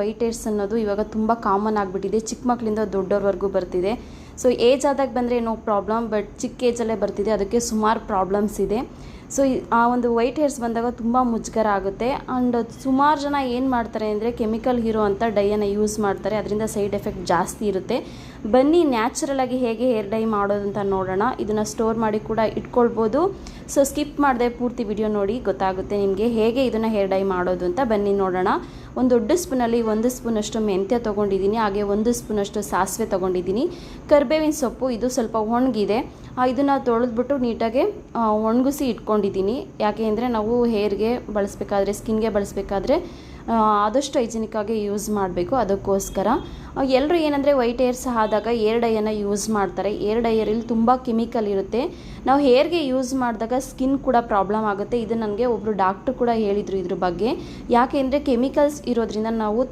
White ಏರ್ಸ್ ಅನ್ನೋದು ಇವಾಗ ತುಂಬ ಕಾಮನ್ ಆಗಿಬಿಟ್ಟಿದೆ. ಚಿಕ್ಕ ಮಕ್ಕಳಿಂದ ದೊಡ್ಡವ್ರವರೆಗೂ ಬರ್ತಿದೆ. ಸೊ ಏಜ್ ಆದಾಗ ಬಂದರೆ ನೋ ಪ್ರಾಬ್ಲಮ್ ಬಟ್ ಚಿಕ್ಕ ಏಜಲ್ಲೇ ಬರ್ತಿದೆ. ಅದಕ್ಕೆ ಸುಮಾರು ಪ್ರಾಬ್ಲಮ್ಸ್ ಇದೆ. ಸೊ ಆ ಒಂದು ವೈಟ್ ಹೇರ್ಸ್ ಬಂದಾಗ ತುಂಬ ಮುಜುಗರ ಆಗುತ್ತೆ. ಆ್ಯಂಡ್ ಸುಮಾರು ಜನ ಏನು ಮಾಡ್ತಾರೆ ಅಂದರೆ ಕೆಮಿಕಲ್ ಹೀರೋ ಅಂತ ಡೈಯನ್ನು ಯೂಸ್ ಮಾಡ್ತಾರೆ. ಅದರಿಂದ ಸೈಡ್ ಎಫೆಕ್ಟ್ ಜಾಸ್ತಿ ಇರುತ್ತೆ. ಬನ್ನಿ ನ್ಯಾಚುರಲ್ ಆಗಿ ಹೇಗೆ ಹೇರ್ ಡೈ ಮಾಡೋದು ಅಂತ ನೋಡೋಣ. ಇದನ್ನು ಸ್ಟೋರ್ ಮಾಡಿ ಕೂಡ ಇಟ್ಕೊಳ್ಬೋದು. ಸೊ ಸ್ಕಿಪ್ ಮಾಡದೆ ಪೂರ್ತಿ ವಿಡಿಯೋ ನೋಡಿ, ಗೊತ್ತಾಗುತ್ತೆ ನಿಮಗೆ ಹೇಗೆ ಇದನ್ನು ಹೇರ್ ಡೈ ಮಾಡೋದು ಅಂತ. ಬನ್ನಿ ನೋಡೋಣ. ಒಂದು ದೊಡ್ಡ ಸ್ಪೂನಲ್ಲಿ ಒಂದು ಸ್ಪೂನಷ್ಟು ಮೆಂತ್ಯ ತೊಗೊಂಡಿದ್ದೀನಿ. ಹಾಗೆ ಒಂದು ಸ್ಪೂನಷ್ಟು ಸಾಸಿವೆ ತೊಗೊಂಡಿದ್ದೀನಿ. ಕರ್ಬೇವಿನ ಸೊಪ್ಪು, ಇದು ಸ್ವಲ್ಪ ಒಣಗಿದೆ. ಇದನ್ನು ತೊಳೆದ್ಬಿಟ್ಟು ನೀಟಾಗಿ ಒಣಗಿಸಿ ಒಣಗಿಸಿ ಇಟ್ಕೊಂಡಿದ್ದೀನಿ ಯಾಕೆ ಅಂದರೆ ನಾವು ಹೇರ್ಗೆ ಬಳಸಬೇಕಾದ್ರೆ, ಸ್ಕಿನ್ಗೆ ಬಳಸಬೇಕಾದ್ರೆ ಆದಷ್ಟು ಹೈಜೀನಿಕ್ ಆಗಿ ಯೂಸ್ ಮಾಡಬೇಕು. ಅದಕ್ಕೋಸ್ಕರ ಎಲ್ಲರೂ ಏನಂದರೆ ವೈಟ್ ಏರ್ಸ್ ಆದಾಗ ಏರ್ ಡೈಯನ್ನು ಯೂಸ್ ಮಾಡ್ತಾರೆ. ಏರ್ ಡೈಯರಲ್ಲಿ ತುಂಬ ಕೆಮಿಕಲ್ ಇರುತ್ತೆ. ನಾವು ಹೇರ್ಗೆ ಯೂಸ್ ಮಾಡಿದಾಗ ಸ್ಕಿನ್ ಕೂಡ ಪ್ರಾಬ್ಲಮ್ ಆಗುತ್ತೆ. ಇದು ನನಗೆ ಒಬ್ಬರು ಡಾಕ್ಟ್ರು ಕೂಡ ಹೇಳಿದರು ಇದ್ರ ಬಗ್ಗೆ. ಯಾಕೆ ಕೆಮಿಕಲ್ಸ್ ಇರೋದ್ರಿಂದ ನಾವು